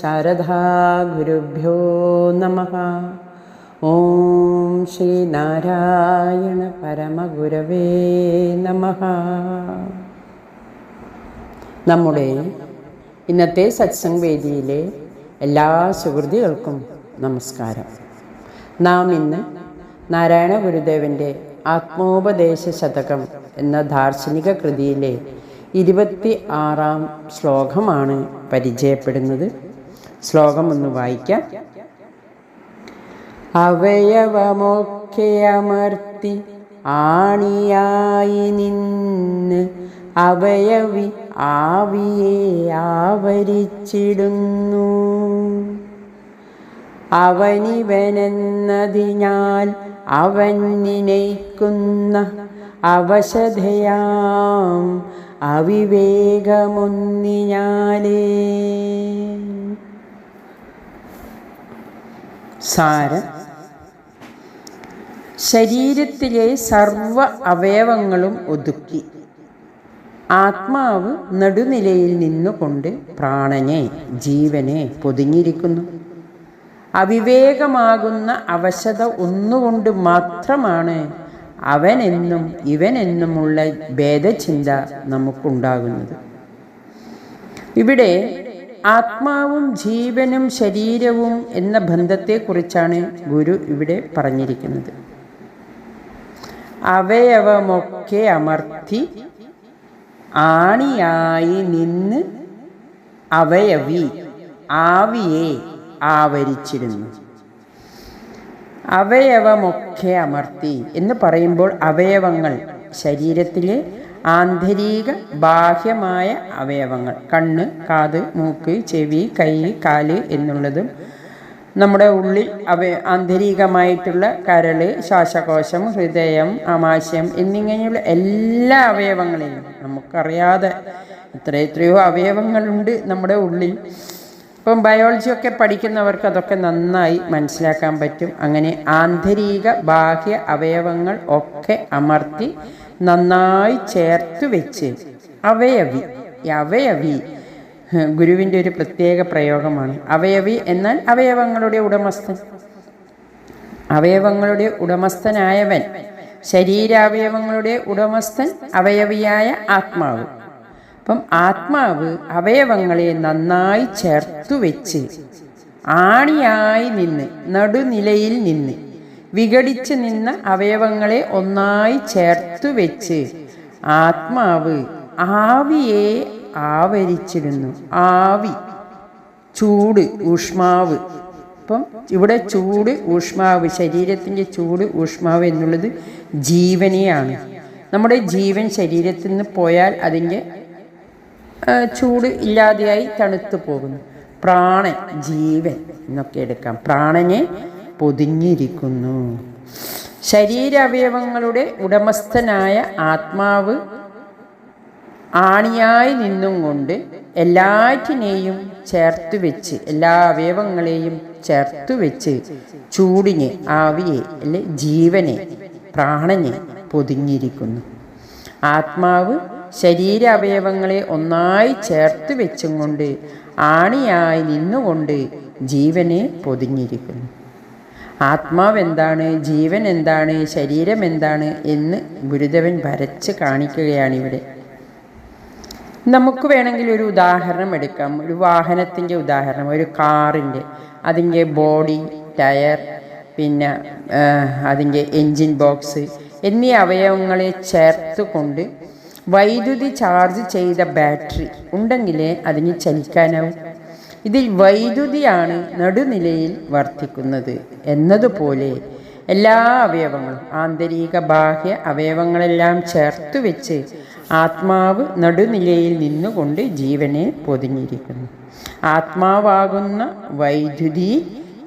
ശാരദാ ഗുരുഭ്യോ നമ. ഓം ശ്രീ നാരായണ പരമഗുരവേ നമ. നമ്മുടെ ഇന്നത്തെ സത്സംഗ് വേദിയിലെ എല്ലാ സുഹൃതികൾക്കും നമസ്കാരം. നാം ഇന്ന് നാരായണ ഗുരുദേവന്റെ ആത്മോപദേശ ശതകം എന്ന ദാർശനിക കൃതിയിലെ ഇരുപത്തി ആറാം ശ്ലോകമാണ് പരിചയപ്പെടുന്നത്. ശ്ലോകം ഒന്ന് വായിക്കാം. അവയവമൊക്കെ അമർത്തി ആണിയായി നിന്ന് അവയവി ആവിയെ ആവരിച്ചിടുന്നു. അവനിവനെന്നതിനാൽ അവൻ നിനയ്ക്കുന്ന അവശതയാം. അവിവേകമൊന്നിനാലേ സാരം. ശരീരത്തിലെ സർവ അവയവങ്ങളും ഒതുക്കി. ആത്മാവ് നടുനിലയിൽ നിന്നുകൊണ്ട് പ്രാണനെ ജീവനെ പൊതിഞ്ഞിരിക്കുന്നു. അവിവേകമാകുന്ന അവശത ഒന്നുകൊണ്ട് മാത്രമാണ് അവനെന്നും ഇവനെന്നുമുള്ള ഭേദചിന്ത നമുക്കുണ്ടാകുന്നത്. ഇവിടെ ആത്മാവും ജീവനും ശരീരവും എന്ന ബന്ധത്തെക്കുറിച്ചാണ് ഗുരു ഇവിടെ പറഞ്ഞിരിക്കുന്നത്. അവയവമൊക്കെ അമർത്തി ആണിയായി നിന്ന് അവയവി ആവിയെ ആവരിച്ചിരുന്നു. അവയവമൊക്കെ അമർത്തി എന്ന് പറയുമ്പോൾ അവയവങ്ങൾ ശരീരത്തിലെ ആന്തരിക ബാഹ്യമായ അവയവങ്ങൾ കണ്ണ് കാത് മൂക്ക് ചെവി കൈ കാൽ എന്നുള്ളതും നമ്മുടെ ഉള്ളിൽ അവ ആന്തരികമായിട്ടുള്ള കരൾ ശ്വാസകോശം ഹൃദയം ആമാശയം എന്നിങ്ങനെയുള്ള എല്ലാ അവയവങ്ങളെയും നമുക്കറിയാതെ എത്ര എത്രയോ അവയവങ്ങളുണ്ട് നമ്മുടെ ഉള്ളിൽ. ഇപ്പം ബയോളജിയൊക്കെ പഠിക്കുന്നവർക്ക് അതൊക്കെ നന്നായി മനസ്സിലാക്കാൻ പറ്റും. അങ്ങനെ ആന്തരിക ബാഹ്യ അവയവങ്ങൾ ഒക്കെ അമർത്തി നന്നായി ചേർത്ത് വെച്ച് അവയവി അവയവി ഗുരുവിന്റെ ഒരു പ്രത്യേക പ്രയോഗമാണ്. അവയവി എന്നാൽ അവയവങ്ങളുടെ ഉടമസ്ഥൻ. അവയവങ്ങളുടെ ഉടമസ്ഥനായവൻ ശരീരാവയവങ്ങളുടെ ഉടമസ്ഥൻ അവയവിയായ ആത്മാവ്. അപ്പം ആത്മാവ് അവയവങ്ങളെ നന്നായി ചേർത്തു വെച്ച് ആണിയായി നിന്ന് നടുനിലയിൽ നിന്ന് വിഘടിച്ച് നിന്ന അവയവങ്ങളെ ഒന്നായി ചേർത്തു വെച്ച് ആത്മാവ് ആവിയെ ആവരിച്ചിരുന്നു. ആവി ചൂട് ഊഷ്മാവ്. അപ്പം ഇവിടെ ചൂട് ഊഷ്മാവ് ശരീരത്തിന്റെ ചൂട് ഊഷ്മാവ് എന്നുള്ളത് ജീവനെയാണ്. നമ്മുടെ ജീവൻ ശരീരത്തിൽ നിന്ന് പോയാൽ അതിന്റെ ചൂട് ഇല്ലാതെയായി തണുത്തു പോകുന്നു. പ്രാണൻ ജീവൻ എന്നൊക്കെ എടുക്കാം. പ്രാണനെ പൊതിഞ്ഞിരിക്കുന്നു. ശരീരാവയവങ്ങളുടെ ഉടമസ്ഥനായ ആത്മാവ് ആണിയായി നിന്നും കൊണ്ട് എല്ലാറ്റിനെയും ചേർത്ത് വെച്ച് എല്ലാ അവയവങ്ങളെയും ചേർത്ത് വെച്ച് ചൂടിനെ ആവിയെ അല്ലെ ജീവനെ പ്രാണനെ പൊതിഞ്ഞിരിക്കുന്നു. ആത്മാവ് ശരീരാവയവങ്ങളെ ഒന്നായി ചേർത്ത് വെച്ചും കൊണ്ട് ആണിയായി നിന്നുകൊണ്ട് ജീവനെ പൊതിഞ്ഞിരിക്കുന്നു. ആത്മാവ് എന്താണ് ജീവൻ എന്താണ് ശരീരം എന്താണ് എന്ന് ഗുരുദേവൻ വരച്ച് കാണിക്കുകയാണ് ഇവിടെ നമുക്ക് വേണമെങ്കിൽ ഒരു ഉദാഹരണം എടുക്കാം. ഒരു വാഹനത്തിന്റെ ഉദാഹരണം ഒരു കാറിന്റെ. അതിന്റെ ബോഡി ടയർ പിന്നെ അതിന്റെ എൻജിൻ ബോക്സ് എന്നീ അവയവങ്ങളെ ചേർത്ത് കൊണ്ട് വൈദ്യുതി ചാർജ് ചെയ്ത ബാറ്ററി ഉണ്ടെങ്കിലേ അതിന് ചലിക്കാനാവും. ഇതിൽ വൈദ്യുതിയാണ് നടുനിലയിൽ വർത്തിക്കുന്നത് എന്നതുപോലെ എല്ലാ അവയവങ്ങളും ആന്തരിക ബാഹ്യ അവയവങ്ങളെല്ലാം ചേർത്ത് വെച്ച് ആത്മാവ് നടുനിലയിൽ നിന്നുകൊണ്ട് ജീവനെ പൊതിഞ്ഞിരിക്കുന്നു. ആത്മാവാകുന്ന വൈദ്യുതി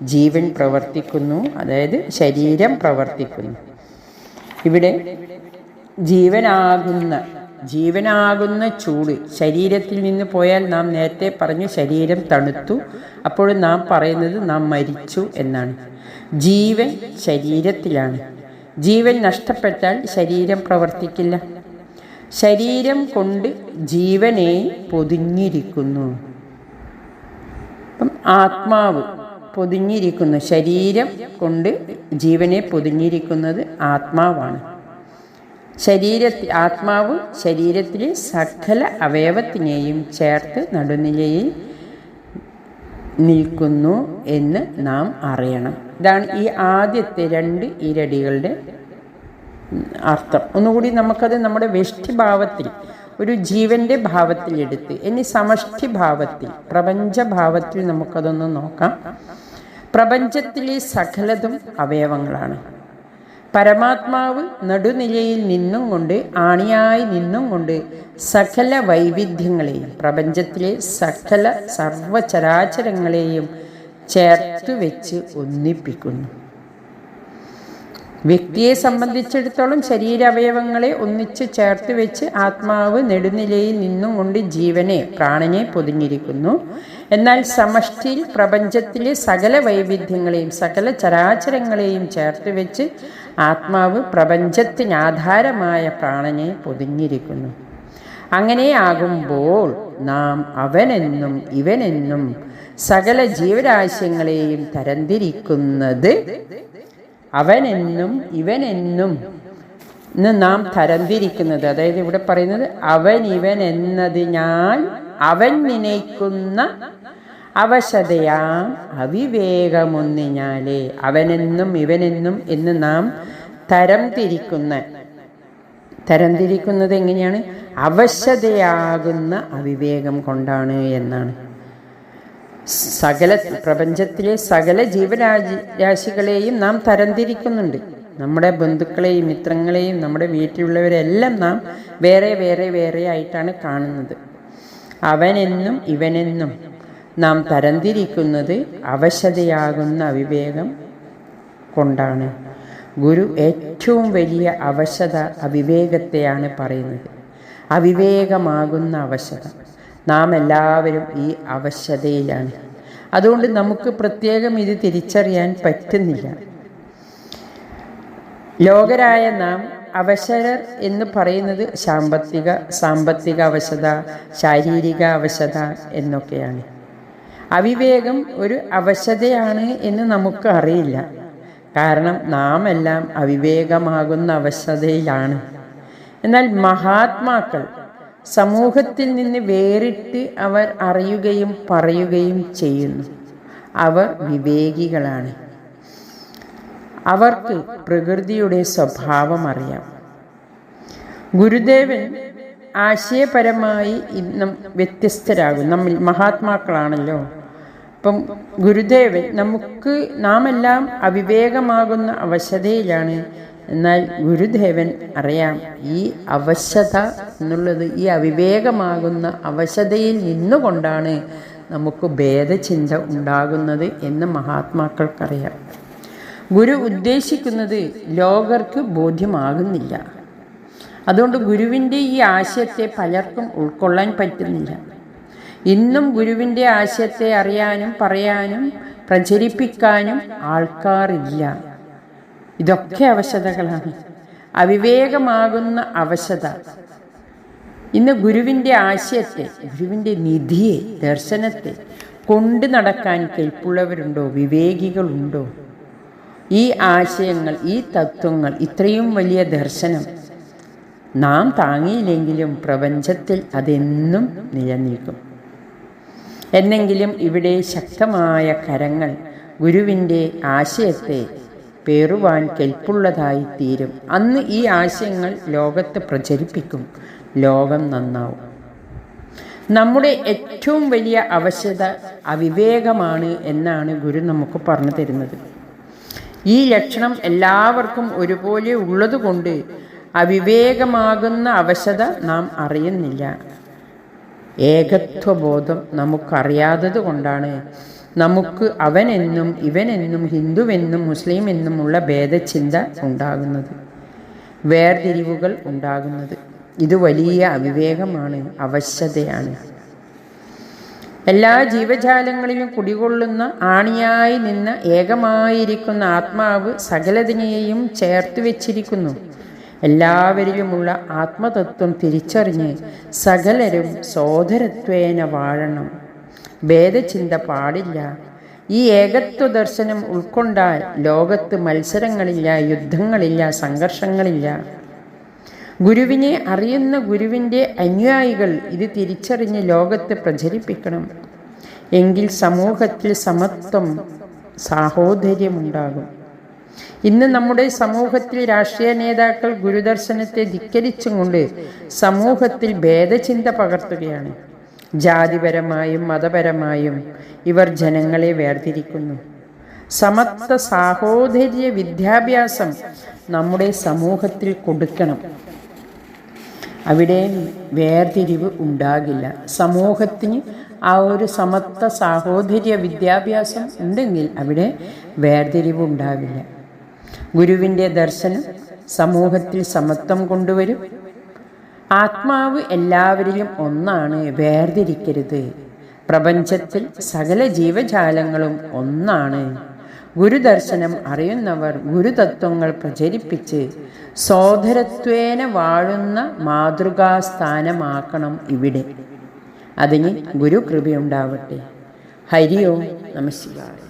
ജീവൻ പ്രവർത്തിക്കുന്നു അതായത് ശരീരം പ്രവർത്തിക്കുന്നു. ഇവിടെ ജീവനാകുന്ന ജീവനാകുന്ന ചൂട് ശരീരത്തിൽ നിന്ന് പോയാൽ നാം നേരത്തെ പറഞ്ഞു ശരീരം തണുത്തു. അപ്പോൾ നാം പറയുന്നത് നാം മരിച്ചു എന്നാണ്. ജീവൻ ശരീരത്തിലാണ്. ജീവൻ നഷ്ടപ്പെട്ടാൽ ശരീരം പ്രവർത്തിക്കില്ല. ശരീരം കൊണ്ട് ജീവനെ പൊതിഞ്ഞിരിക്കുന്നു. ആത്മാവ് പൊതിഞ്ഞിരിക്കുന്നു. ശരീരം കൊണ്ട് ജീവനെ പൊതിഞ്ഞിരിക്കുന്നത് ആത്മാവാണ്. ശരീരത്തിൽ ആത്മാവ് ശരീരത്തിലെ സകല അവയവത്തിനെയും ചേർത്ത് നടുനിലയിൽ നിൽക്കുന്നു എന്ന് നാം അറിയണം. ഇതാണ് ഈ ആദ്യത്തെ രണ്ട് ഇരടികളുടെ അർത്ഥം. ഒന്നുകൂടി നമുക്കത് നമ്മുടെ വ്യഷ്ടിഭാവത്തിൽ ഒരു ജീവന്റെ ഭാവത്തിലെടുത്ത് ഇനി സമഷ്ടി ഭാവത്തിൽ പ്രപഞ്ചഭാവത്തിൽ നമുക്കതൊന്ന് നോക്കാം. പ്രപഞ്ചത്തിലെ സകലതും അവയവങ്ങളാണ്. പരമാത്മാവ് നടുനിലയിൽ നിന്നും കൊണ്ട് ആണിയായി നിന്നും കൊണ്ട് സകല വൈവിധ്യങ്ങളെയും പ്രപഞ്ചത്തിലെ സകല സർവചരാചരങ്ങളെയും ചേർത്ത് വെച്ച് ഒന്നിപ്പിക്കുന്നു. വ്യക്തിയെ സംബന്ധിച്ചിടത്തോളം ശരീരാവയവങ്ങളെ ഒന്നിച്ച് ചേർത്ത് വെച്ച് ആത്മാവ് നെടുനിലയിൽ നിന്നും കൊണ്ട് ജീവനെ പ്രാണനെ പൊതിഞ്ഞിരിക്കുന്നു. എന്നാൽ സമഷ്ടിയിൽ പ്രപഞ്ചത്തിലെ സകല വൈവിധ്യങ്ങളെയും സകല ചരാചരങ്ങളെയും ചേർത്ത് വെച്ച് ആത്മാവ് പ്രപഞ്ചത്തിനാധാരമായ പ്രാണനെ പൊതിഞ്ഞിരിക്കുന്നു. അങ്ങനെയാകുമ്പോൾ നാം അവനെന്നും ഇവനെന്നും സകല ജീവരാശികളെയും തരംതിരിക്കുന്നത് അവനെന്നും ഇവനെന്നും നാം തരംതിരിക്കുന്നത്. അതായത് ഇവിടെ പറയുന്നത് അവൻ ഇവൻ എന്നതിനാൽ അവൻ നിനയ്ക്കുന്ന അവശതയാം അവിവേകമൊന്നിഞ്ഞാലേ അവനെന്നും ഇവനെന്നും എന്ന് നാം തരം തിരിക്കുന്ന തരംതിരിക്കുന്നത് എങ്ങനെയാണ്? അവശതയാകുന്ന അവിവേകം കൊണ്ടാണ് എന്നാണ്. സകല പ്രപഞ്ചത്തിലെ സകല ജീവരാജി രാശികളെയും നാം തരംതിരിക്കുന്നുണ്ട്. നമ്മുടെ ബന്ധുക്കളെയും മിത്രങ്ങളെയും നമ്മുടെ വീട്ടിലുള്ളവരെല്ലാം നാം വേറെ വേറെ വേറെ ആയിട്ടാണ് കാണുന്നത്. അവനെന്നും ഇവനെന്നും നാം തരംതിരിക്കുന്നത് അവശതയാകുന്ന അവിവേകം കൊണ്ടാണ്. ഗുരു ഏറ്റവും വലിയ അവശത അവിവേകത്തെയാണ് പറയുന്നത്. അവിവേകമാകുന്ന അവശത. നാം എല്ലാവരും ഈ അവശതയിലാണ്. അതുകൊണ്ട് നമുക്ക് പ്രത്യേകം ഇത് തിരിച്ചറിയാൻ പറ്റുന്നില്ല. ലോകരായ നാം അവശരർ എന്ന് പറയുന്നത് സാമ്പത്തിക സാമ്പത്തിക അവശത ശാരീരിക അവശത എന്നൊക്കെയാണ്. അവിവേകം ഒരു അവശതയാണ് എന്ന് നമുക്ക് അറിയില്ല. കാരണം നാം എല്ലാം അവിവേകമാകുന്ന അവശതയിലാണ്. എന്നാൽ മഹാത്മാക്കൾ സമൂഹത്തിൽ നിന്ന് വേറിട്ട് അവർ അറിയുകയും പറയുകയും ചെയ്യുന്നു. അവർ വിവേകികളാണ്. അവർക്ക് പ്രകൃതിയുടെ സ്വഭാവം അറിയാം. ഗുരുദേവൻ ആശയപരമായി ഇന്നും വ്യത്യസ്തരാകും. നമ്മൾ മഹാത്മാക്കളാണല്ലോ. അപ്പം ഗുരുദേവൻ നമുക്ക് നാം എല്ലാം അവിവേകമാകുന്ന അവശതയിലാണ്. എന്നാൽ ഗുരുദേവൻ അറിയാം ഈ അവശത എന്നുള്ളത് ഈ അവിവേകമാകുന്ന അവശതയിൽ നിന്നുകൊണ്ടാണ് നമുക്ക് ഭേദചിന്ത ഉണ്ടാകുന്നത് എന്ന് മഹാത്മാക്കൾക്കറിയാം. ഗുരു ഉദ്ദേശിക്കുന്നത് ലോകർക്ക് ബോധ്യമാകുന്നില്ല. അതുകൊണ്ട് ഗുരുവിന്റെ ഈ ആശയത്തെ പലർക്കും ഉൾക്കൊള്ളാൻ പറ്റുന്നില്ല. ഇന്നും ഗുരുവിന്റെ ആശയത്തെ അറിയാനും പറയാനും പ്രചരിപ്പിക്കാനും ആൾക്കാറില്ല ഇതൊക്കെ അവശതകളാണ്. അവിവേകമാകുന്ന അവശത. ഇന്ന് ഗുരുവിന്റെ ആശയത്തെ ഗുരുവിന്റെ നിധിയെ ദർശനത്തെ കൊണ്ടു നടക്കാൻ കെൽപ്പുള്ളവരുണ്ടോ വിവേകികളുണ്ടോ? ഈ ആശയങ്ങൾ ഈ തത്വങ്ങൾ ഇത്രയും വലിയ ദർശനം നാം താങ്ങിയില്ലെങ്കിലും പ്രപഞ്ചത്തിൽ അതെന്നും നിലനിൽക്കും. എന്നെങ്കിലും ഇവിടെ ശക്തമായ കരങ്ങൾ ഗുരുവിന്റെ ആശയത്തെ പേറുവാൻ കെൽപ്പുള്ളതായി തീരും. അന്ന് ഈ ആശയങ്ങൾ ലോകത്ത് പ്രചരിപ്പിക്കും. ലോകം നന്നാവും. നമ്മുടെ ഏറ്റവും വലിയ അവശ്യത അവിവേകമാണ് എന്നാണ് ഗുരു നമുക്ക് പറഞ്ഞു തരുന്നത്. ഈ ലക്ഷണം എല്ലാവർക്കും ഒരുപോലെ ഉള്ളതുകൊണ്ട് അവിവേകമാകുന്ന അവശത നാം അറിയുന്നില്ല. ഏകത്വബോധം നമുക്കറിയാത്തത് കൊണ്ടാണ് നമുക്ക് അവനെന്നും ഇവനെന്നും ഹിന്ദുവെന്നും മുസ്ലിം എന്നുമുള്ള ഭേദചിന്ത ഉണ്ടാകുന്നത്. വേർതിരിവുകൾ ഉണ്ടാകുന്നത്. ഇത് വലിയ അവിവേകമാണ് അവശതയാണ് എല്ലാ ജീവജാലങ്ങളിലും കുടികൊള്ളുന്ന ആണിയായി നിന്ന് ഏകമായിരിക്കുന്ന ആത്മാവ് സകലതിനെയും ചേർത്ത് വെച്ചിരിക്കുന്നു. എല്ലാവരിലുമുള്ള ആത്മതത്വം തിരിച്ചറിഞ്ഞ് സകലരും സോദരത്വേന വാഴണം. ഭേദചിന്ത പാടില്ല. ഈ ഏകത്വ ദർശനം ഉൾക്കൊണ്ടാൽ ലോകത്ത് മത്സരങ്ങളില്ല യുദ്ധങ്ങളില്ല സംഘർഷങ്ങളില്ല. ഗുരുവിനെ അറിയുന്ന ഗുരുവിന്റെ അനുയായികൾ ഇത് തിരിച്ചറിഞ്ഞ് ലോകത്ത് പ്രചരിപ്പിക്കണം. എങ്കിൽ സമൂഹത്തിൽ സമത്വം സാഹോദര്യമുണ്ടാകും. ഇന്ന് നമ്മുടെ സമൂഹത്തിൽ രാഷ്ട്രീയ നേതാക്കൾ ഗുരുദർശനത്തെ ധിക്കരിച്ചും കൊണ്ട് സമൂഹത്തിൽ ഭേദചിന്ത പകർത്തുകയാണ്. ജാതിപരമായും മതപരമായും ഇവർ ജനങ്ങളെ വേർതിരിക്കുന്നു. സമത്വ സാഹോദര്യ വിദ്യാഭ്യാസം നമ്മുടെ സമൂഹത്തിൽ കൊടുക്കണം. അവിടെ വേർതിരിവ് ഉണ്ടാകില്ല. സമൂഹത്തിന് ആ ഒരു സമത്വ സാഹോദര്യ വിദ്യാഭ്യാസം ഉണ്ടെങ്കിൽ അവിടെ വേർതിരിവ് ഉണ്ടാവില്ല ഗുരുവിന്റെ ദർശനം സമൂഹത്തിൽ സമത്വം കൊണ്ടുവരും. ആത്മാവ് എല്ലാവരിലും ഒന്നാണ് വേർതിരിക്കരുത്. പ്രപഞ്ചത്തിൽ സകല ജീവജാലങ്ങളും ഒന്നാണ്. ഗുരുദർശനം അറിയുന്നവർ ഗുരുതത്വങ്ങൾ പ്രചരിപ്പിച്ച് സോദരത്വേന വാഴുന്ന മാതൃകാസ്ഥാനമാക്കണം ഇവിടെ. അതിന് ഗുരു കൃപയുണ്ടാവട്ടെ ഹരി ഓം നമ ശിവായ.